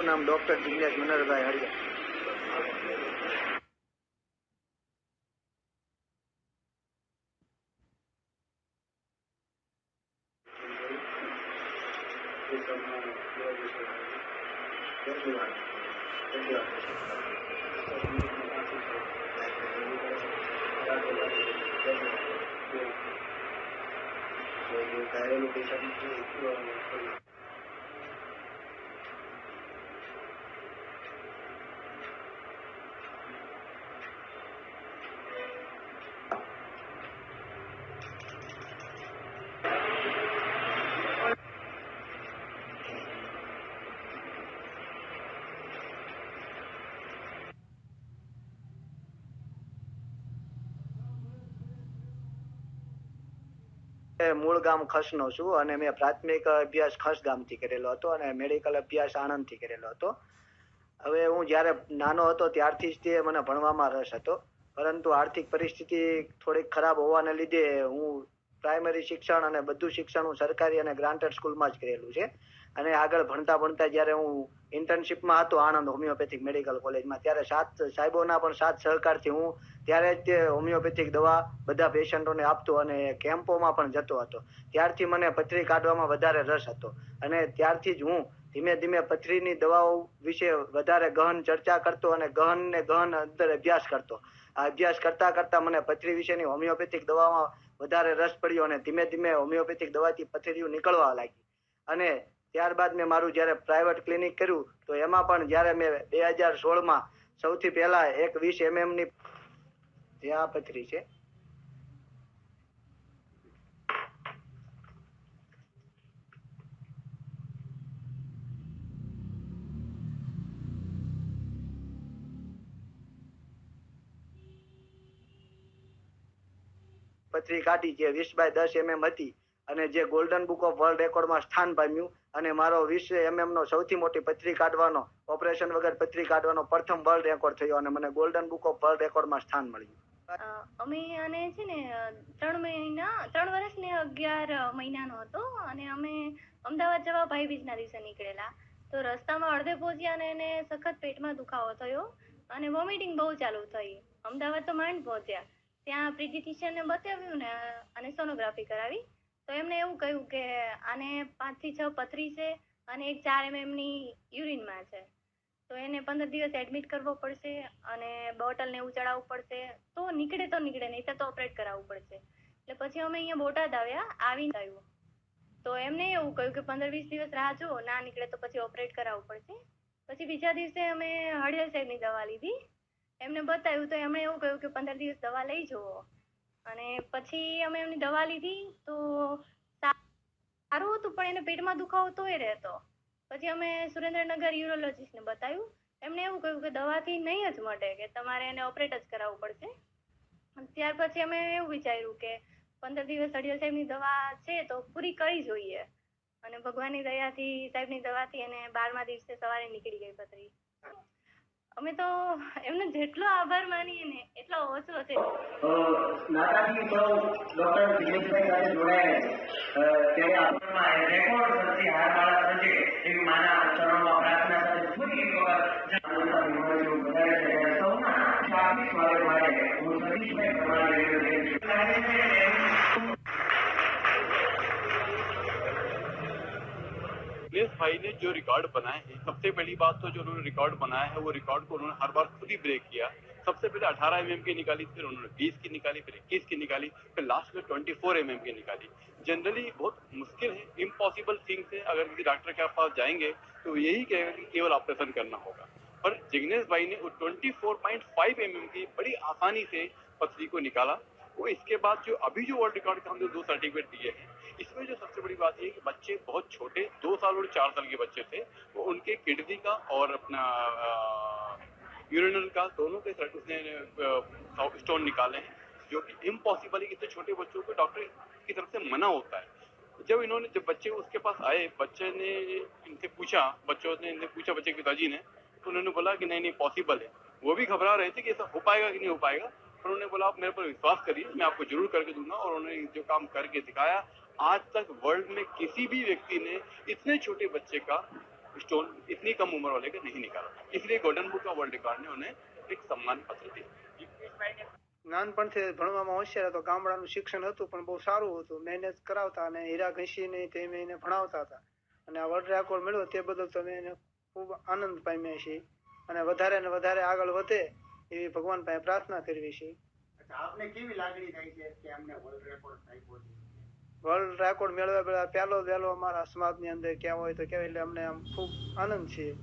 નામ doctor Jignesh Manarbhai હળિયા ઘાયલો patient મૂળ ગામ ખસનો છું અને મેં પ્રાથમિક અભ્યાસ ખસ ગામથી કરેલો હતો અને મેડિકલ અભ્યાસ આણંદથી કરેલો હતો. હવે હું જ્યારે નાનો હતો ત્યારથી જ તે મને ભણવામાં રસ હતો. પરંતુ આર્થિક પરિસ્થિતિ થોડીક ખરાબ હોવાને લીધે હું પ્રાઇમરી શિક્ષણ અને બધું શિક્ષણ હું સરકારી અને ગ્રાન્ટેડ સ્કૂલમાં જ કરેલું છે. અને આગળ ભણતા ભણતા જ્યારે હું ઇન્ટર્નશીપમાં હતો આણંદ હોમિયોપેથિક મેડિકલ કોલેજમાં ત્યારે સાત સાહેબોના પણ સાત સહકારથી હું ત્યારે જ હોમિયોપેથિક દવા બધા પેશન્ટોને આપતો અને કેમ્પોમાં પણ જતો હતો. ત્યારથી મને પથરી કાઢવામાં વધારે રસ હતો. અને ત્યારથી જ હું ધીમે ધીમે પથરીની દવાઓ વિશે વધારે ગહન ચર્ચા કરતો અને ગહન ને ગહન અંદર અભ્યાસ કરતો. આ અભ્યાસ કરતા કરતા મને પથરી વિશેની હોમિયોપેથિક દવામાં વધારે રસ પડ્યો અને ધીમે ધીમે હોમિયોપેથિક દવાથી પથરીઓ નીકળવા લાગી. અને ત્યારબાદ મેં મારું જ્યારે પ્રાઇવેટ ક્લિનિક કર્યું, તો એમાં પણ જ્યારે મેં બે હજાર સોળમાં સૌથી પહેલા એક વીસ એમએમની જે પથરી છે. પથરી કાઢી જે વીસ બાય દસ એમએમ હતી અને જે ગોલ્ડન બુક ઓફ વર્લ્ડ રેકોર્ડમાં સ્થાન પામ્યું અને મારો વીસ એમએમ નો સૌથી મોટી પથરી કાઢવાનો ઓપરેશન વગર પથરી કાઢવાનો પ્રથમ વર્લ્ડ રેકોર્ડ થયો અને મને ગોલ્ડન બુક ઓફ વર્લ્ડ રેકોર્ડમાં સ્થાન મળ્યું. અમે અને છે ને ત્રણ મહિના, ત્રણ વર્ષ ને અગિયાર મહિનાનો હતો અને અમે અમદાવાદ જવા ભાઈબીજના દિવસે નીકળેલા. તો રસ્તામાં અડધે પહોંચ્યા અને એને સખત પેટમાં દુખાવો થયો અને વોમિટિંગ બહુ ચાલુ થઈ. અમદાવાદ તો માંડ પહોંચ્યા. ત્યાં પ્રિડિટિશિયનને બતાવ્યું ને, અને સોનોગ્રાફી કરાવી. તો એમણે એવું કહ્યું કે આને પાંચથી છ પથરી છે અને એક ચાર એમએમની યુરિનમાં છે. તો એને પંદર દિવસ એડમિટ કરવો પડશે અને બોટલ ને એવું ચડાવવું પડશે. તો નીકળે તો નીકળે, નહીં તો ઓપરેટ કરાવવું પડશે. એટલે પછી અમે અહીંયા બોટાદ આવ્યા, આવીને આવ્યું તો એમને એવું કહ્યું કે પંદર વીસ દિવસ રાહ જુઓ, ના નીકળે તો પછી ઓપરેટ કરાવવું પડશે. પછી બીજા દિવસે અમે હળિયર સાહેબની દવા લીધી. એમને બતાવ્યું તો એમણે એવું કહ્યું કે પંદર દિવસ દવા લઈ જુઓ. અને પછી અમે એમની દવા લીધી તો સારું હતું, પણ એને પેટમાં દુખાવો તોય રહેતો. પછી અમે સુરેન્દ્રનગર યુરોલોજીસ્ટને બતાવ્યું. એમણે એવું કહ્યું કે દવાથી નહીં જ મટે, કે તમારે એને ઓપરેટ જ કરાવવું પડશે. ત્યાર પછી અમે એવું વિચાર્યું કે પંદર દિવસ અડિયલ સાહેબની દવા છે તો પૂરી કરી જોઈએ. અને ભગવાનની દયાથી સાહેબની દવાથી એને બારમા દિવસે સવારે નીકળી ગઈ પથરી. અમે તો એમનો જેટલો આભાર માનીએ ને એટલો ઓછો છે. સર્જે એવી માના भाई ने जो रिकॉर्ड बनाए हैं, सबसे पहली बात तो जो उन्होंने रिकॉर्ड बनाया है, वो रिकॉर्ड को उन्होंने हर बार खुद ही ब्रेक किया। सबसे पहले 18 एम की निकाली, फिर उन्होंने 20 की निकाली, फिर 21 की निकाली, फिर लास्ट में 24 एम की निकाली। जनरली बहुत मुश्किल है इम्पॉसिबल थिंग्स है। अगर किसी डॉक्टर के पास जाएँगे तो यही कहेगा कि केवल ऑपरेशन करना होगा। पर जिग्नेश भाई ने वो 24.5 एम की बड़ी आसानी से पथरी को निकाला। वो इसके बाद जो अभी जो वर्ल्ड रिकॉर्ड का हमने दो सर्टिफिकेट दिए हैं इसमें जो सबसे बड़ी बात ये है कि बच्चे बहुत छोटे, दो साल और चार साल के बच्चे थे। वो उनके किडनी का और अपना यूरिनल का दोनों के उसने स्टोन निकाले हैं, जो कि इम्पॉसिबल है इतने छोटे बच्चों को डॉक्टर की तरफ़ से मना होता है। जब इन्होंने, जब बच्चे उसके पास आए, बच्चे ने इनसे पूछा, बच्चों ने इनसे पूछा, बच्चे के पिताजी ने तो उन्होंने बोला कि नहीं नहीं पॉसिबल है। वो भी घबरा रहे थे कि ऐसा हो पाएगा कि नहीं हो पाएगा। उन्होंने बोला आप मेरे पर विश्वास करिए मैं आपको जरूर करके दूंगा और उन्होंने जो काम करके दिखाया आज तक वर्ल्ड में किसी भी व्यक्ति ने इतने छोटे बच्चे का स्टोन इतनी कम उम्र वाले का नहीं निकाला इसलिए golden book of world record ने उन्हें एक सम्मान पत्र दिया નાનપણથી ભણવામાં હોશિયાર હતો ગામડાનું શિક્ષણ હતું પણ બહુ સારું હતું મહેનત કરાવતા અને હીરા ઘસીને તે મેં એને ભણાવતા હતા અને આ વર્લ્ડ રેકોર્ડ મેળવ્યો તે બદલ તો અમે એને ખૂબ આનંદ પામ્યા છીએ અને વધારે ને વધારે આગળ વધે એવી ભગવાન પાસે પ્રાર્થના કરવી છે. આપને કેવી લાગણી થાય છે કે અમને વર્લ્ડ રેકોર્ડ આપ્યો છે? વર્લ્ડ રેકોર્ડ મેળવ્યા પહેલા પહેલો વહેલો અમારા સમાજની અંદર ક્યાં હોય તો કહેવાય એટલે અમને આમ ખૂબ આનંદ છે.